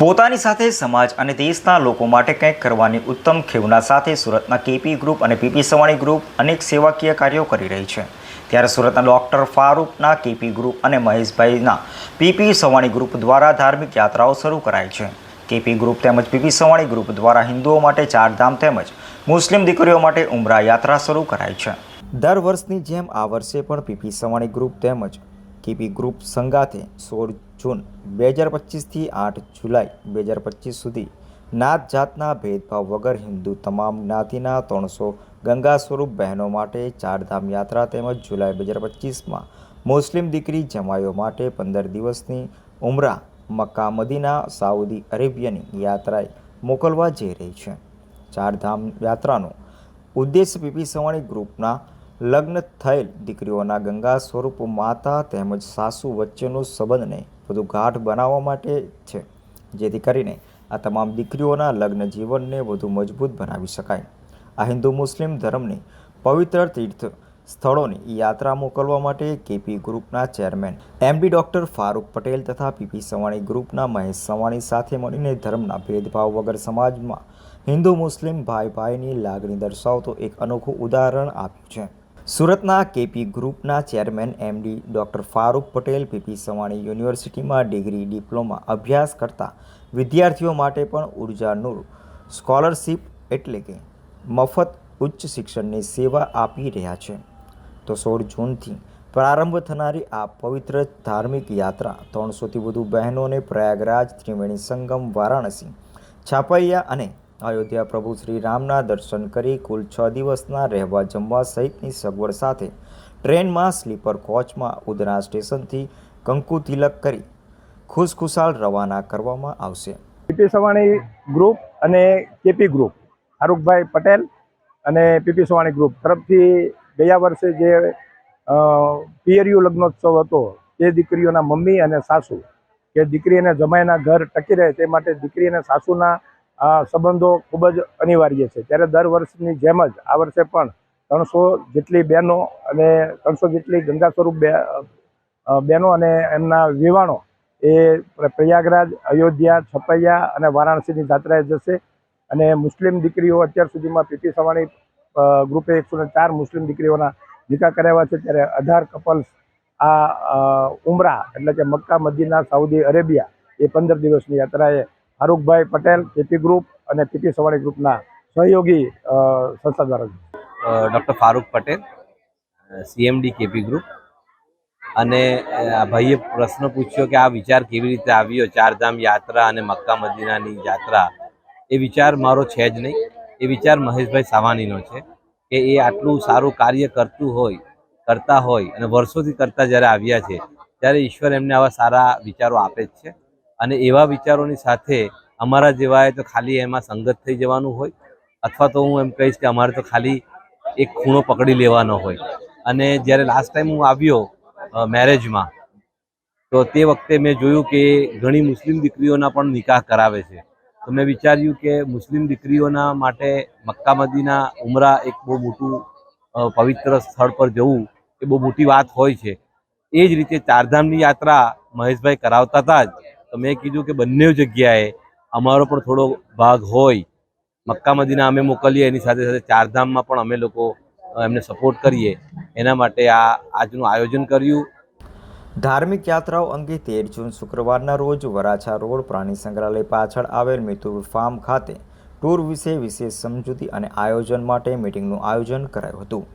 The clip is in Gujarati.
પોતાની સાથે સમાજ અને દેશના લોકો માટે કંઈક કરવાની ઉત્તમ ખેવના સાથે સુરતના કેપી ગ્રુપ અને પીપી સવાણી ગ્રુપ અનેક સેવાકીય કાર્યો કરી રહી છે. ત્યારે સુરતના ડૉક્ટર ફારૂકના કેપી ગ્રુપ અને મહેશભાઈના પીપી સવાણી ગ્રુપ દ્વારા ધાર્મિક યાત્રાઓ શરૂ કરાઈ છે. કેપી ગ્રુપ તેમજ પીપી સવાણી ગ્રુપ દ્વારા હિન્દુઓ માટે ચારધામ તેમજ મુસ્લિમ દીકરીઓ માટે ઉમરા યાત્રા શરૂ કરાઈ છે. દર વર્ષની જેમ આ વર્ષે પણ પીપી સવાણી ગ્રુપ તેમજ કેપી ગ્રુપ સંગાથે સોળ જૂન બે હજાર પચીસથી આઠ જુલાઈ બે હજાર પચીસ સુધી નાત જાતના ભેદભાવ વગર હિન્દુ તમામ જ્ઞાતિના ત્રણસો ગંગા સ્વરૂપ બહેનો માટે ચારધામ યાત્રા તેમજ જુલાઈ બે હજાર પચીસમાં મુસ્લિમ દીકરી જમાઈઓ માટે પંદર દિવસની ઉમરા મક્કા, મદીના, સાઉદી અરેબિયાની યાત્રાએ મોકલવા જઈ રહી છે. ચારધામ યાત્રાનો ઉદ્દેશ પીપી સવાણી ગ્રુપના લગ્ન થયેલ દીકરીઓના ગંગા સ્વરૂપ માતા તેમજ સાસુ વચ્ચેનો સંબંધને વધુ ગાઢ બનાવવા માટે છે. જેથી કરીને આ તમામ દીકરીઓના લગ્ન જીવનને વધુ મજબૂત બનાવી શકાય. આ હિન્દુ મુસ્લિમ ધર્મની પવિત્ર તીર્થ સ્થળોની યાત્રા મોકલવા માટે કેપી ગ્રુપના chairman MD doctor Farooq Patel તથા પીપી સવાણી ગ્રુપના મહેશ સવાણી સાથે મળીને ધર્મના ભેદભાવ વગર સમાજમાં હિન્દુ મુસ્લિમ ભાઈ ભાઈની લાગણી દર્શાવતો એક અનોખું ઉદાહરણ આપ્યું છે. સુરતના કેપી ગ્રુપના chairman MD doctor Farooq Patel PP Savani યુનિવર્સિટીમાં ડિગ્રી, ડિપ્લોમા અભ્યાસ કરતા વિદ્યાર્થીઓ માટે પણ ઉર્જાનું સ્કોલરશીપ એટલે કે મફત ઉચ્ચ શિક્ષણની સેવા આપી રહ્યા છે. તો સોળ જૂનથી પ્રારંભ થનારી આ પવિત્ર ધાર્મિક યાત્રા ત્રણસોથી વધુ બહેનોને પ્રયાગરાજ, ત્રિવેણી સંગમ, વારાણસી, છાપૈયા અને અયોધ્યા પ્રભુ શ્રી રામના દર્શન કરી કુલ છ દિવસના રહેવા જમવા સહિતની સગવડ સાથે ટ્રેનમાં સ્લીપર કોચમાં ઉધના સ્ટેશનથી કંકુ તિલક કરી ખુશખુશાલ રવાના કરવામાં આવશે. પીપી સવાણી ગ્રુપ અને કેપી ગ્રુપ ફારૂકભાઈ પટેલ અને પીપી સવાણી ગ્રુપ તરફથી ગયા વર્ષે જે પિયરિયું લગ્નોત્સવ હતો, તે દીકરીઓના મમ્મી અને સાસુ, કે દીકરી અને જમાઈના ઘર ટકી રહે તે માટે દીકરી અને સાસુના સંબંધો ખૂબ જ અનિવાર્ય છે. ત્યારે દર વર્ષની જેમ જ આ વર્ષે પણ ત્રણસો જેટલી બહેનો અને ત્રણસો જેટલી ગંગા સ્વરૂપ બહેનો અને એમના વિવાણો એ પ્રયાગરાજ, અયોધ્યા, છપૈયા અને વારાણસીની જાત્રાએ જશે. અને મુસ્લિમ દીકરીઓ અત્યાર સુધીમાં પીપી સવાણી ગ્રુપે એકસો ચાર મુસ્લિમ દીકરીઓના નિકાહ કરાવ્યા છે. ત્યારે અઢાર કપલ્સ આ ઉમરા એટલે કે મક્કા, મદીના, સાઉદી અરેબિયા એ પંદર દિવસની યાત્રાએ ફારૂકભાઈ પટેલ કેપી ગ્રુપ અને પીપી સવાણી ગ્રુપના સહયોગી સંસ્થા દ્વારા doctor Farooq Patel CMD KP group અને આ ભાઈએ પ્રશ્ન પૂછ્યો કે આ વિચાર કેવી રીતે આવ્યો? ચારધામ યાત્રા અને મક્કા મદીનાની યાત્રા. એ વિચાર મારો છે જ નહીં. એ વિચાર મહેશભાઈ સાવાનીનો છે કે એ આટલું સારું કાર્ય કરતું હોય, કરતા હોય અને વર્ષોથી કરતા જ્યારે આવ્યા છે, ત્યારે ઈશ્વર એમને આવા સારા વિચારો આપે જ છે. અને એવા વિચારોની સાથે અમારા જેવાએ તો ખાલી એમાં સંગત થઈ જવાનું હોય, અથવા તો હું એમ કહીશ કે અમારે તો ખાલી એક ખૂણો પકડી લેવાનો હોય. અને જ્યારે લાસ્ટ ટાઈમ હું આવ્યો મેરેજમાં તો તે વખતે મેં જોયું કે ઘણી મુસ્લિમ દીકરીઓના પણ નિકાહ કરાવે છે. તો મેં વિચાર્યું કે મુસ્લિમ દીકરીઓના માટે મક્કા મદીના ઉમરા એક બહુ મોટું પવિત્ર સ્થળ પર જવું એ બહુ મોટી વાત હોય છે. એ જ રીતે ચારધામની યાત્રા મહેશભાઈ કરાવતા હતા જ. તો મેં કીધું કે બંને જગ્યાએ અમારો પણ થોડો ભાગ હોય. મક્કા મદીના અમે મોકલીએ, એની સાથે સાથે ચારધામમાં પણ અમે લોકો એમને સપોર્ટ કરીએ. એના માટે આ, આજનું આયોજન કર્યું. ધાર્મિક યાત્રાઓ અંગે તેર જૂન શુક્રવારના રોજ વરાછા રોડ પ્રાણી સંગ્રહાલય પાછળ આવેલ મિતુર ફાર્મ ખાતે ટૂર વિશે વિશેષ સમજૂતી અને આયોજન માટે મિટિંગનું આયોજન કરાયું હતું.